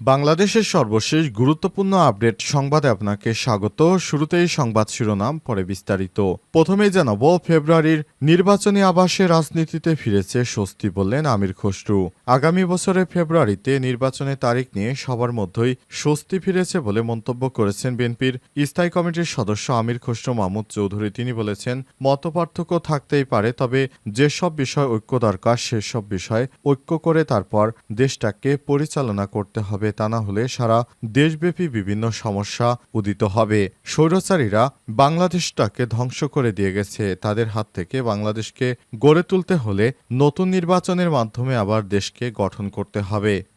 বাংলাদেশের সর্বশেষ গুরুত্বপূর্ণ আপডেট সংবাদে আপনাকে স্বাগত। শুরুতেই সংবাদ শিরোনাম, পরে বিস্তারিত। প্রথমেই জানাব, ফেব্রুয়ারির নির্বাচনী আবাসে রাজনীতিতে ফিরেছে স্বস্তি বললেন আমির খসরু। আগামী বছরের ফেব্রুয়ারিতে নির্বাচনের তারিখ নিয়ে সবার মধ্যেই স্বস্তি ফিরেছে বলে মন্তব্য করেছেন বিএনপির স্থায়ী কমিটির সদস্য আমির খসরু মাহমুদ চৌধুরী। তিনি বলেছেন, মতপার্থক্য থাকতেই পারে, তবে যেসব বিষয় ঐক্য দরকার সেসব বিষয় ঐক্য করে তারপর দেশটাকে পরিচালনা করতে হবে তা না হলে সারা দেশব্যাপী বিভিন্ন সমস্যা উদিত হবে। স্বৈরাচারীরা বাংলাদেশটাকে ধ্বংস করে দিয়ে গেছে। তাদের হাত থেকে বাংলাদেশকে গড়ে তুলতে হলে নতুন নির্বাচনের মাধ্যমে আবার দেশকে গঠন করতে হবে।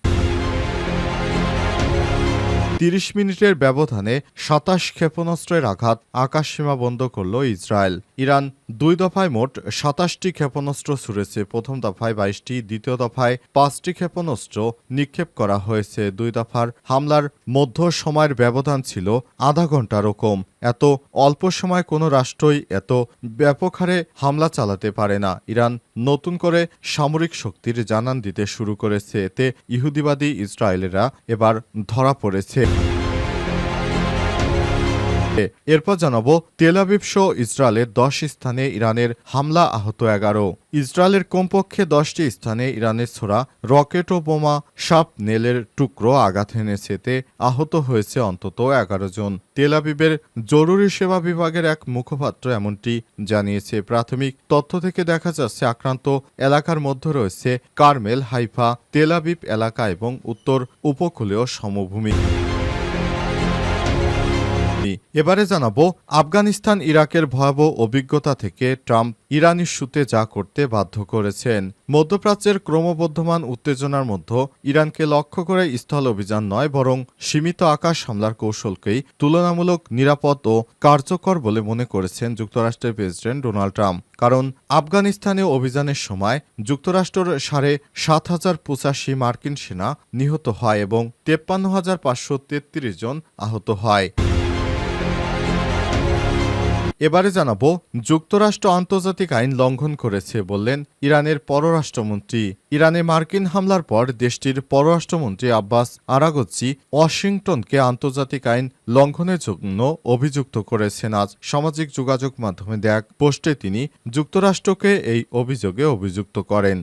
তিরিশ মিনিটের ব্যবধানে সাতাশ ক্ষেপণাস্ত্রের আঘাত আকাশ সীমা বন্ধ করল ইসরায়েল। ইরান দুই দফায় মোট সাতাশটি ক্ষেপণাস্ত্র ছুড়েছে। প্রথম দফায় বাইশটি, দ্বিতীয় দফায় পাঁচটি ক্ষেপণাস্ত্র নিক্ষেপ করা হয়েছে। দুই দফার হামলার মধ্য সময়ের ব্যবধান ছিল আধা ঘন্টারও কম। এত অল্প সময় কোনো রাষ্ট্রই এত ব্যাপক হারে হামলা চালাতে পারে না। ইরান নতুন করে সামরিক শক্তির জানান দিতে শুরু করেছে। এতে ইহুদিবাদী ইসরায়েলেরা এবার ধরা পড়েছে। এরপর জানাব তেলাবিব সহ ইসরায়েলের দশ স্থানে ইরানের হামলা আহত এগারো। ইসরায়েলের কমপক্ষে দশটি স্থানে ইরানের ছোড়া রকেট ও বোমা সাপ নেলের টুকরো আঘাত এনেছে এতে আহত হয়েছে অন্তত এগারো জন। তেলাবিবের জরুরি সেবা বিভাগের এক মুখপাত্র এমনটি জানিয়েছে। প্রাথমিক তথ্য থেকে দেখা যাচ্ছে, আক্রান্ত এলাকার মধ্যে রয়েছে কারমেল হাইফা তেলাবিব এলাকা এবং উত্তর উপকূলীয় সমভূমি। এবারে জানাব, আফগানিস্তান ইরাকের ভয়াবহ অভিজ্ঞতা থেকে ট্রাম্প ইরান ইস্যুতে যা করতে বাধ্য করেছেন। মধ্যপ্রাচ্যের ক্রমবর্ধমান উত্তেজনার মধ্যে ইরানকে লক্ষ্য করে স্থল অভিযান নয়, বরং সীমিত আকাশ হামলার কৌশলকেই তুলনামূলক নিরাপদ ও কার্যকর বলে মনে করেছেন যুক্তরাষ্ট্রের প্রেসিডেন্ট ডোনাল্ড ট্রাম্প। কারণ আফগানিস্তানে অভিযানের সময় যুক্তরাষ্ট্রের সাড়ে সাত হাজার পঁচাশি মার্কিন সেনা নিহত হয় এবং তেপ্পান্ন হাজার পাঁচশো তেত্রিশ জন আহত হয়। এবারে জানাব, যুক্তরাষ্ট্র আন্তর্জাতিক আইন লঙ্ঘন করেছে বললেন ইরানের পররাষ্ট্রমন্ত্রী। ইরানে মার্কিন হামলার পর দেশটির পররাষ্ট্রমন্ত্রী আব্বাস আরাগচ্চি ওয়াশিংটনকে আন্তর্জাতিক আইন লঙ্ঘনের জন্য অভিযুক্ত করেছেন। আজ সামাজিক যোগাযোগ মাধ্যমে দেয়া পোস্টে তিনি যুক্তরাষ্ট্রকে এই অভিযোগে অভিযুক্ত করেন।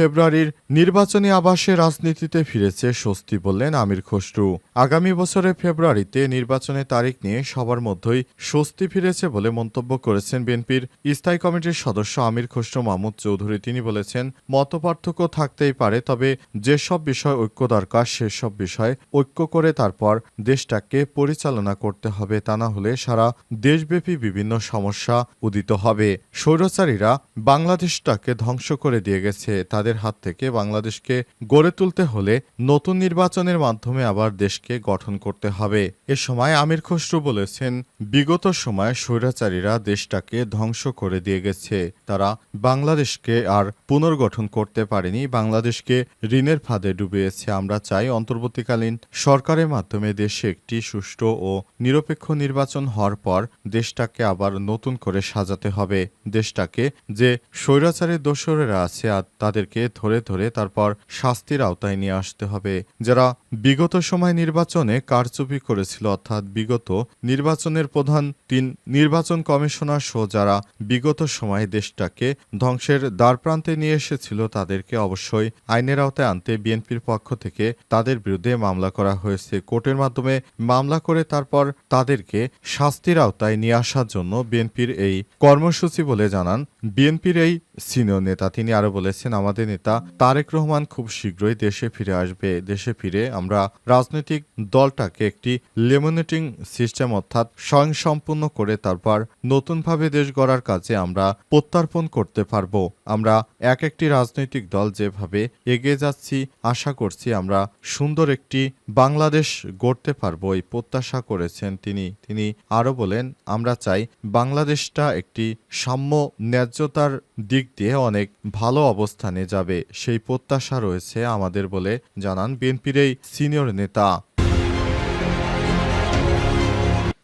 ফেব্রুয়ারির নির্বাচনী আবাসে রাজনীতিতে ফিরেছে স্বস্তি বললেন আমির খসরু। আগামী বছরের ফেব্রুয়ারিতে নির্বাচনের তারিখ নিয়ে সবার মধ্যেই স্বস্তি ফিরেছে বলে মন্তব্য করেছেন বিএনপির স্থায়ী কমিটির সদস্য আমির খসরু মাহমুদ চৌধুরী। তিনি বলেছেন, মতপার্থক্য থাকতেই পারে, তবে যেসব বিষয় ঐক্য দরকার, সেসব বিষয় ঐক্য করে তারপর দেশটাকে পরিচালনা করতে হবে, তা না হলে সারা দেশব্যাপী বিভিন্ন সমস্যা উদিত হবে। স্বৈরাচারীরা বাংলাদেশটাকে ধ্বংস করে দিয়ে গেছে, তাদের হাত থেকে বাংলাদেশকে গড়ে তুলতে হলে নতুন নির্বাচনের মাধ্যমে আবার দেশকে গঠন করতে হবে। এ সময় আমির খসরু বলেছেন, বিগত সময়ে স্বৈরাচারীরা দেশটাকে ধ্বংস করে দিয়ে গেছে। তারা বাংলাদেশকে আর পুনর্গঠন করতে পারেনি। বাংলাদেশকে ঋণের ফাঁদে ডুবিয়েছে। আমরা চাই অন্তর্বর্তীকালীন সরকারের মাধ্যমে দেশে একটি সুষ্ঠু ও নিরপেক্ষ নির্বাচন হওয়ার পর দেশটাকে আবার নতুন করে সাজাতে হবে। দেশটাকে যে স্বৈরাচারের দোসরেরা আছে আর তাদেরকে ধরে ধরে তারপর শাস্তির আওতায় নিয়ে আসতে হবে। যারা বিগত সময় নির্বাচনে কারচুপি করেছিল, অর্থাৎ বিগত নির্বাচনের প্রধান তিন নির্বাচন কমিশনার সহ যারা বিগত সময়ে দেশটাকে ধ্বংসের দ্বারপ্রান্তে নিয়ে এসেছিল, তাদেরকে অবশ্যই আইনের আওতায় আনতে বিএনপির পক্ষ থেকে তাদের বিরুদ্ধে মামলা করা হয়েছে। কোর্টের মাধ্যমে মামলা করে তারপর তাদেরকে শাস্তির আওতায় নিয়ে আসার জন্য বিএনপির এই কর্মসূচি বলে জানান বিএনপির এই সিনিয়র নেতা। তিনি আরও বলেছেন, আমাদের নেতা তারেক রহমান খুব শীঘ্রই দেশে ফিরে আসবে, দেশে ফিরে আমরা রাজনৈতিক দলটাকে একটি লেমিনেটিং সিস্টেম অর্থাৎ স্বয়ংসম্পূর্ণ করে তারপর নতুনভাবে দেশ গড়ার কাজে আমরা প্রত্যার্পণ করতে পারব। আমরা এক একটি রাজনৈতিক দল যেভাবে এগিয়ে যাচ্ছি, আশা করছি আমরা সুন্দর একটি বাংলাদেশ গড়তে পারব এই প্রত্যাশা করেছেন তিনি। তিনি আরও বলেন, আমরা চাই বাংলাদেশটা একটি সাম্য ন্যায্যতার দিক দিয়ে অনেক ভালো অবস্থানে যাবে। সেই প্রত্যাশা রয়েছে আমাদের বলে জানান বিএনপির এই সিনিয়র নেতা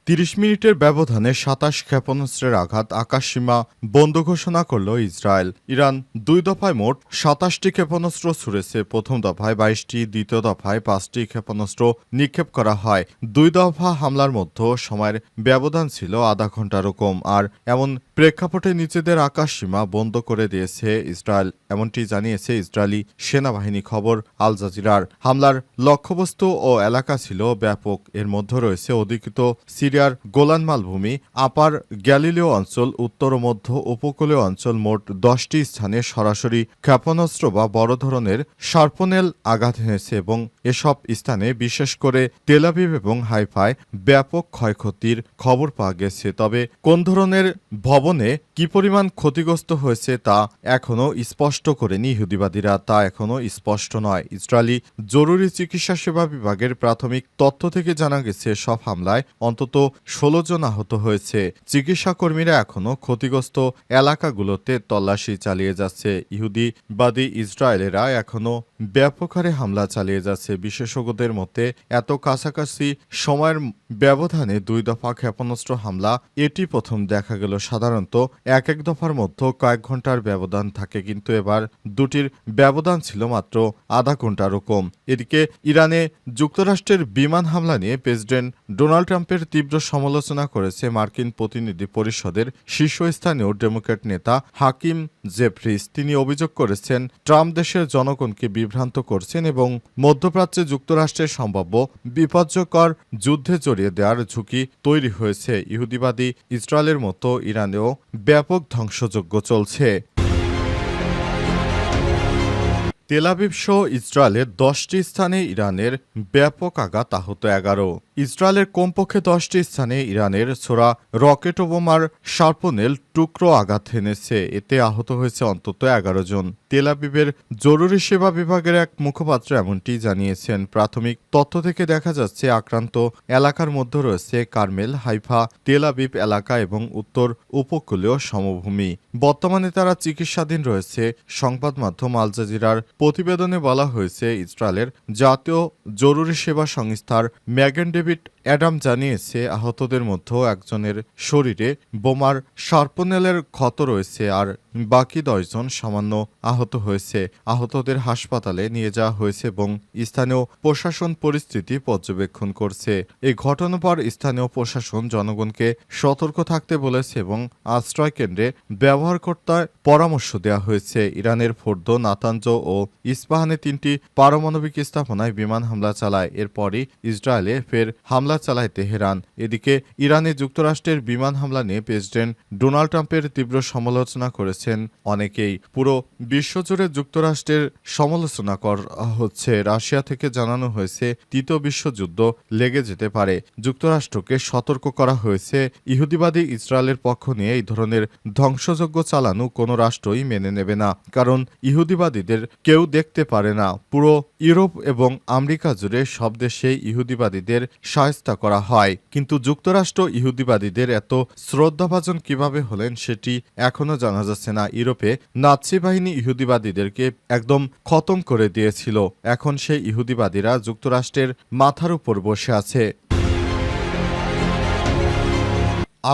তিরিশ মিনিটের ব্যবধানে সাতাশ ক্ষেপণাস্ত্রের আঘাত আকাশসীমা বন্ধ ঘোষণা করল ইসরায়েল। ইরান দুই দফায় মোট সাতাশটি ক্ষেপণাস্ত্র ছুড়েছে। প্রথম দফায় বাইশটি, দ্বিতীয় দফায় পাঁচটি ক্ষেপণাস্ত্র নিক্ষেপ করা হয়। দুই দফা হামলার মধ্যে সময়ের ব্যবধান ছিল আধা ঘন্টারও কম আর এমন প্রেক্ষাপটে নিজেদের আকাশসীমা বন্ধ করে দিয়েছে ইসরায়েল, এমনটি জানিয়েছে ইসরায়েলি সেনাবাহিনী খবর আল জাজিরার। হামলার লক্ষ্যবস্তু ও এলাকা ছিল ব্যাপক। এর মধ্যে রয়েছে অধিকৃত সিরিয়ার গোলান মালভূমি আপার গ্যালিলীয় অঞ্চল, উত্তর ও মধ্য উপকূলীয় অঞ্চল মোট দশটি স্থানে সরাসরি ক্ষেপণাস্ত্র বা বড় ধরনের সার্পনেল আঘাত এনেছে এবং এসব স্থানে বিশেষ করে তেলাবিব এবং হাইফায় ব্যাপক ক্ষয়ক্ষতির খবর পাওয়া গেছে। তবে কোন ধরনের ভবনে কি পরিমাণ ক্ষতিগ্রস্ত হয়েছে তা এখনও স্পষ্ট করেনি ইহুদিবাদীরা, তা এখনও স্পষ্ট নয়। ইসরায়েলি জরুরি চিকিৎসা সেবা বিভাগের প্রাথমিক তথ্য থেকে জানা গেছে, সব হামলায় অন্তত ষোলো জন আহত হয়েছে। চিকিৎসা কর্মীরা এখনও ক্ষতিগ্রস্ত এলাকাগুলোতে তল্লাশি চালিয়ে যাচ্ছে। ইহুদিবাদী ইসরায়েলেরা এখনও ব্যাপক হারে হামলা চালিয়ে যাচ্ছে। বিশেষজ্ঞদের মতে, এত কাছাকাছি সময়ের ব্যবধানে দুই দফা ক্ষেপণাস্ত্র হামলা, এটি প্রথম দেখা গেল। সাধারণত এক এক দফার মধ্যে কয়েক ঘণ্টার ব্যবধান থাকে, কিন্তু এবার দুটির ব্যবধান ছিল মাত্র আধা ঘন্টারও কম এদিকে ইরানে যুক্তরাষ্ট্রের বিমান হামলা নিয়ে প্রেসিডেন্ট ডোনাল্ড ট্রাম্পের তীব্র সমালোচনা করেছে মার্কিন প্রতিনিধি পরিষদের শীর্ষস্থানীয় ডেমোক্র্যাট নেতা হাকিম জেফরিস। তিনি অভিযোগ করেছেন, ট্রাম্প দেশের জনগণকে বিভ্রান্ত করছেন এবং মধ্যপ্রাচ্যে যুক্তরাষ্ট্রের সম্ভাব্য বিপজ্জকর যুদ্ধে জড়িয়ে দেওয়ার ঝুঁকি তৈরি হয়েছে। ইহুদিবাদী ইসরায়েলের মতো ইরানেও ব্যাপক ধ্বংসযজ্ঞ চলছে। তেলাবিব সহ ইসরায়েলের দশটি স্থানে ইরানের ব্যাপক আঘাত আহত এগারো। ইসরায়েলের কমপক্ষে দশটি স্থানে ইরানের ছোড়া রকেট ও বোমার সার্পনেল টুকরো আঘাত এনেছে এতে আহত হয়েছে অন্তত এগারো জন। তেলাবিবের জরুরি সেবা বিভাগের এক মুখপাত্র এমনটি জানিয়েছেন। প্রাথমিক তথ্য থেকে দেখা যাচ্ছে, আক্রান্ত এলাকার মধ্যে রয়েছে কার্মেল, হাইফা তেলাবিব এলাকা এবং উত্তর উপকূলীয় সমভূমি। বর্তমানে তারা চিকিৎসাধীন রয়েছে। সংবাদ মাধ্যম আল জাজিরার প্রতিবেদনে বলা হয়েছে, ইসরায়েলের জাতীয় জরুরি সেবা সংস্থার ম্যাগেন bit অ্যাডাম জানিয়েছে আহতদের মধ্যে একজনের শরীরে বোমার সার্পনেলের ক্ষত রয়েছে আর বাকি দশজন সামান্য আহত হয়েছে। আহতদের হাসপাতালে নিয়ে যাওয়া হয়েছে এবং স্থানীয় প্রশাসন পরিস্থিতি পর্যবেক্ষণ করছে। এই ঘটনার পর স্থানীয় প্রশাসন জনগণকে সতর্ক থাকতে বলেছে এবং আশ্রয় কেন্দ্রে ব্যবহার করতে পরামর্শ দেওয়া হয়েছে। ইরানের ফোর্দ নাতাঞ্জ ও ইস্পাহানে তিনটি পারমাণবিক স্থাপনায় বিমান হামলা চালায়। এরপরই ইসরায়েলে ফের হামলা চালায় তেহরান। এদিকে ইরানে যুক্তরাষ্ট্রের বিমান হামলা নিয়ে প্রেসিডেন্ট ডোনাল্ড ট্রাম্পের তীব্র সমালোচনা করেছেন অনেকেই। পুরো বিশ্বজুড়ে যুক্তরাষ্ট্রের সমালোচনা করা হচ্ছে। রাশিয়া থেকে জানানো হয়েছে, তৃতীয় বিশ্বযুদ্ধ লেগে যেতে পারে। যুক্তরাষ্ট্রকে সতর্ক করা হয়েছে। ইহুদিবাদী ইসরায়েলের পক্ষ নিয়ে এই ধরনের ধ্বংসযজ্ঞ চালানো কোনো রাষ্ট্রই মেনে নেবে না, কারণ ইহুদিবাদীদের কেউ দেখতে পারে না। পুরো ইউরোপ এবং আমেরিকা জুড়ে সব দেশে ইহুদিবাদীদের সায়স্তা করা হয়। কিন্তু যুক্তরাষ্ট্র ইহুদিবাদীদের এত শ্রদ্ধাভাজন কীভাবে হলেন সেটি এখনও জানা যাচ্ছে না। ইউরোপে নাৎসি বাহিনী ইহুদিবাদীদেরকে একদম খতম করে দিয়েছিল। এখন সেই ইহুদিবাদীরা যুক্তরাষ্ট্রের মাথার উপর বসে আছে।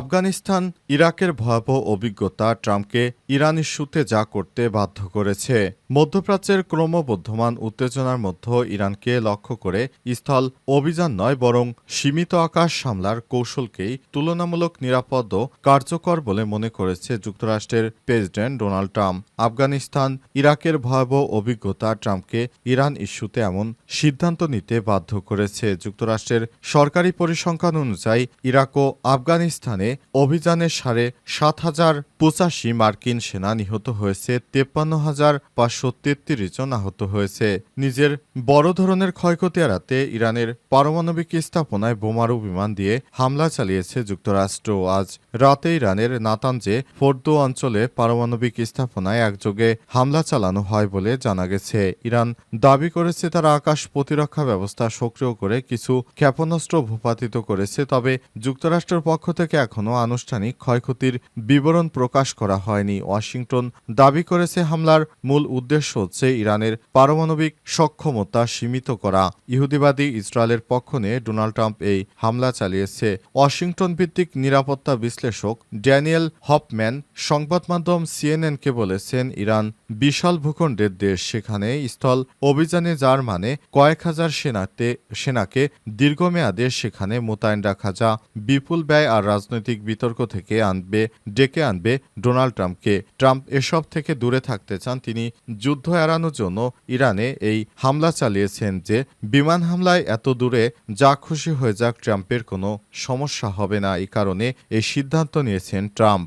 আফগানিস্তান, ইরাকের ভয়াবহ অভিজ্ঞতা ট্রাম্পকে ইরান ইস্যুতে যা করতে বাধ্য করেছে। মধ্যপ্রাচ্যের ক্রমবর্ধমান উত্তেজনার মধ্যে ইরানকে লক্ষ্য করে স্থল অভিযান নয়, বরং সীমিত আকাশ সামলার কৌশলকেই তুলনামূলক নিরাপদ ও কার্যকর বলে মনে করেছে যুক্তরাষ্ট্রের প্রেসিডেন্ট ডোনাল্ড ট্রাম্প। আফগানিস্তান, ইরাকের ভয়াবহ অভিজ্ঞতা ট্রাম্পকে ইরান ইস্যুতে এমন সিদ্ধান্ত নিতে বাধ্য করেছে। যুক্তরাষ্ট্রের সরকারি পরিসংখ্যান অনুযায়ী, ইরাক ও আফগানিস্তানে অভিযানের সাড়ে সাত হাজার পঁচাশি মার্কিন সেনা নিহত হয়েছে তেপ্পান্ন হাজার পাঁচশো তেত্রিশ জন আহত হয়েছে। নিজের বড় ধরনের ক্ষয়ক্ষতি এড়াতে ইরানের পারমাণবিক স্থাপনায় বোমারু বিমান দিয়ে হামলা চালিয়েছে যুক্তরাষ্ট্র। আজ রাতে ইরানের নাতানজে ফোর্দো অঞ্চলে পারমাণবিক স্থাপনায় একযোগে হামলা চালানো হয় বলে জানা গেছে। ইরান দাবি করেছে তারা আকাশ প্রতিরক্ষা ব্যবস্থা সক্রিয় করে কিছু ক্ষেপণাস্ত্র ভূপাতিত করেছে, তবে যুক্তরাষ্ট্রের পক্ষ থেকে এখনও আনুষ্ঠানিক ক্ষয়ক্ষতির বিবরণ প্রকাশ করা হয়নি। ওয়াশিংটন দাবি করেছে হামলার মূল উদ্দেশ্য হচ্ছে ইরানের পারমাণবিক সক্ষমতা সীমিত করা। ইহুদিবাদী ইসরায়েলের পক্ষ নিয়ে ডোনাল্ড ট্রাম্প এই হামলা চালিয়েছে। ওয়াশিংটন ভিত্তিক নিরাপত্তা বিশ্লেষক ড্যানিয়েল হপম্যান সংবাদ মাধ্যম সিএনএনকে বলেছেন, ইরান বিশাল ভূখণ্ডের দেশ, সেখানে স্থল অভিযানে যার মানে কয়েক হাজার সেনাতে, সেনাকে দীর্ঘমেয়াদে সেখানে মোতায়েন রাখা যা বিপুল ব্যয় আর রাজনৈতিক বিতর্ক থেকে আনবে, ডেকে আনবে ডোনাল্ড ট্রাম্পকে। ট্রাম্প এসব থেকে দূরে থাকতে চান, তিনি যুদ্ধ এড়ানোর জন্য ইরানে এই হামলা চালিয়েছেন যে বিমান হামলায় এত দূরে যা খুশি হয়ে যাক, ট্রাম্পের কোনো সমস্যা হবে না। এই কারণে এই সিদ্ধান্ত নিয়েছেন ট্রাম্প।